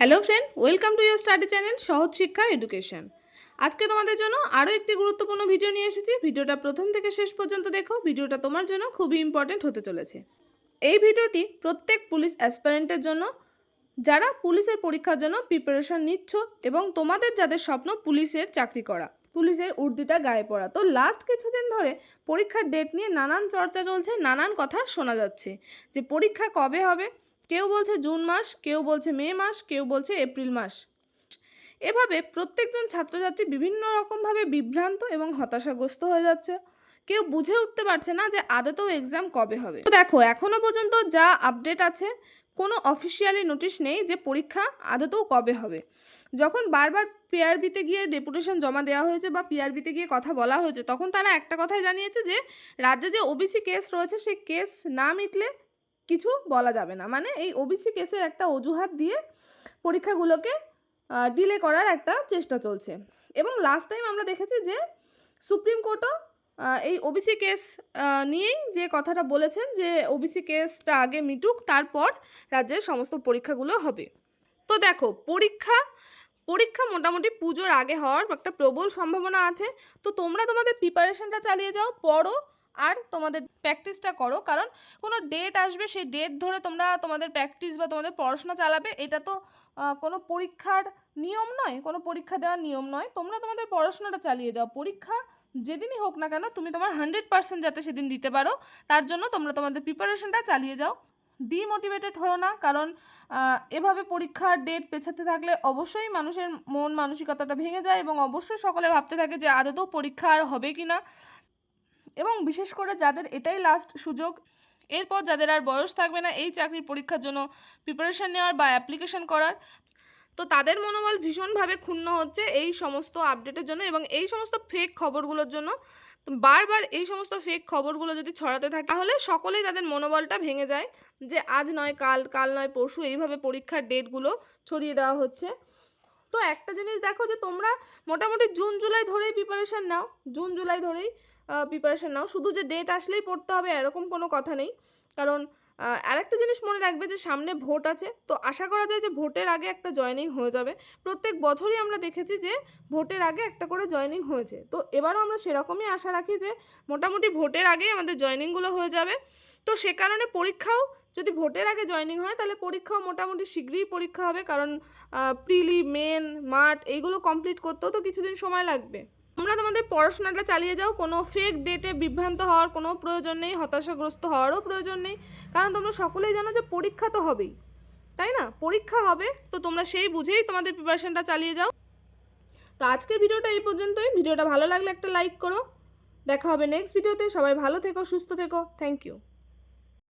Hello friend welcome to your study channel সহজ শিক্ষা education আজকে তোমাদের জন্য আরও একটি গুরুত্বপূর্ণ ভিডিও নিয়ে এসেছি। ভিডিওটা প্রথম থেকে শেষ পর্যন্ত দেখো। ভিডিওটা তোমার জন্য খুবই ইম্পর্টেন্ট হতে চলেছে। এই ভিডিওটি প্রত্যেক পুলিশ অ্যাসপারেন্টের জন্য, যারা পুলিশের পরীক্ষার জন্য প্রিপারেশন নিচ্ছ এবং তোমাদের যাদের স্বপ্ন পুলিশের চাকরি করা, পুলিশের উর্দিটা গায়ে পড়া। তো লাস্ট কিছুদিন ধরে পরীক্ষার ডেট নিয়ে নানান চর্চা চলছে, নানান কথা শোনা যাচ্ছে যে পরীক্ষা কবে হবে কেউ বলছে জুন মাস, কেউ বলছে মে মাস, কেউ বলছে এপ্রিল মাস। এভাবে প্রত্যেকজন ছাত্রছাত্রী বিভিন্ন রকমভাবে বিভ্রান্ত এবং হতাশাগ্রস্ত হয়ে যাচ্ছে। কেউ বুঝে উঠতে পারছে না যে আদতেও এক্সাম কবে হবে। তো দেখো, এখনও পর্যন্ত যা আপডেট আছে, কোনো অফিসিয়ালি নোটিশ নেই যে পরীক্ষা আদতেও কবে হবে। যখন বারবার পিআরবিতে গিয়ে ডেপুটেশন জমা দেওয়া হয়েছে বা পিআরবিতে গিয়ে কথা বলা হয়েছে, তখন তারা একটা কথাই জানিয়েছে যে, রাজ্যে যে ওবিসি কেস রয়েছে, সেই কেস না মিটলে কিছু বলা যাবে না। মানে এই ওবিসি কেসের একটা অজুহাত দিয়ে পরীক্ষাগুলোকে ডিলে করার একটা চেষ্টা চলছে। এবং লাস্ট টাইম আমরা দেখেছি যে সুপ্রিম কোর্টও এই ওবিসি কেস নিয়েই যে কথাটা বলেছেন যে ওবিসি কেসটা আগে মিটুক, তারপর রাজ্যের সমস্ত পরীক্ষাগুলো হবে। তো দেখো, পরীক্ষা পরীক্ষা মোটামুটি পুজোর আগে হওয়ার একটা প্রবল সম্ভাবনা আছে। তো তোমরা তোমাদের প্রিপারেশনটা চালিয়ে যাও, পড়ো আর তোমাদের প্র্যাকটিসটা করো। কারণ কোনো ডেট আসবে, সেই ডেট ধরে তোমরা তোমাদের প্র্যাকটিস বা তোমাদের পড়াশোনা চালাবে, এটা তো কোনো পরীক্ষার নিয়ম নয়, কোনো পরীক্ষা দেওয়ার নিয়ম নয়। তোমরা তোমাদের পড়াশোনাটা চালিয়ে যাও। পরীক্ষা যেদিনই হোক না কেন, তুমি তোমার হান্ড্রেড পার্সেন্ট যাতে সেদিন দিতে পারো, তার জন্য তোমরা তোমাদের প্রিপারেশনটা চালিয়ে যাও। ডিমোটিভেটেড হও না, কারণ এভাবে পরীক্ষার ডেট পেছাতে থাকলে অবশ্যই মানুষের মন মানসিকতাটা ভেঙে যায় এবং অবশ্যই সকলে ভাবতে থাকে যে আদতেও পরীক্ষা আর হবে কি না এবং বিশেষ করে যাদের এটাই লাস্ট সুযোগ, এরপর যাদের আর বয়স থাকবে না এই চাকরির পরীক্ষার জন্য প্রিপারেশান নেওয়ার বা অ্যাপ্লিকেশন করার, তো তাদের মনোবল ভীষণভাবে ক্ষুণ্ণ হচ্ছে এই সমস্ত আপডেটের জন্য এবং এই সমস্ত ফেক খবরগুলোর জন্য। বারবার এই সমস্ত ফেক খবরগুলো যদি ছড়াতে থাকে, তাহলে সকলেই তাদের মনোবলটা ভেঙে যায় যে আজ নয়, কাল কাল নয়, পরশু এইভাবে পরীক্ষার ডেটগুলো ছড়িয়ে দেওয়া হচ্ছে। তো একটা জিনিস দেখো যে তোমরা মোটামুটি জুন, জুলাই ধরেই প্রিপারেশান নাও, জুন, জুলাই ধরেই প্রিপারেশান নাও। শুধু যে ডেট আসলেই পড়তে হবে, এরকম কোনো কথা নেই। কারণ আরেকটা জিনিস মনে রাখবে যে সামনে ভোট আছে। তো আশা করা যায় যে ভোটের আগে একটা জয়েনিং হয়ে যাবে। প্রত্যেক বছরই আমরা দেখেছি যে ভোটের আগে একটা করে জয়েনিং হয়েছে। তো এবারও আমরা সেরকমই আশা রাখি যে মোটামুটি ভোটের আগেই আমাদের জয়েনিংগুলো হয়ে যাবে। তো সে কারণে পরীক্ষাও যদি ভোটের আগে জয়েনিং হয়, তাহলে পরীক্ষাও মোটামুটি শীঘ্রই পরীক্ষা হবে। কারণ প্রিলি মেন মাঠ এইগুলো কমপ্লিট করতেও তো কিছুদিন সময় লাগবে। তোমরা তোমাদের পড়াশোনাটা চালিয়ে যাও, কোনো ফেক ডেটে বিভ্রান্ত হওয়ার কোনো প্রয়োজন নেই, হতাশাগ্রস্ত হওয়ারও প্রয়োজন নেই, কারণ তোমরা সকলেই জানো যে পরীক্ষা তো হবেই, তাই না? পরীক্ষা হবে, তো তোমরা সেই বুঝেই তোমাদের প্রিপারেশনটা চালিয়ে যাও। তো আজকের ভিডিওটা এই পর্যন্তই, ভিডিওটা ভালো লাগলে একটা লাইক করো, দেখা হবে নেক্সট ভিডিওতে সবাই ভালো থেকো, সুস্থ থেকো থ্যাংক ইউ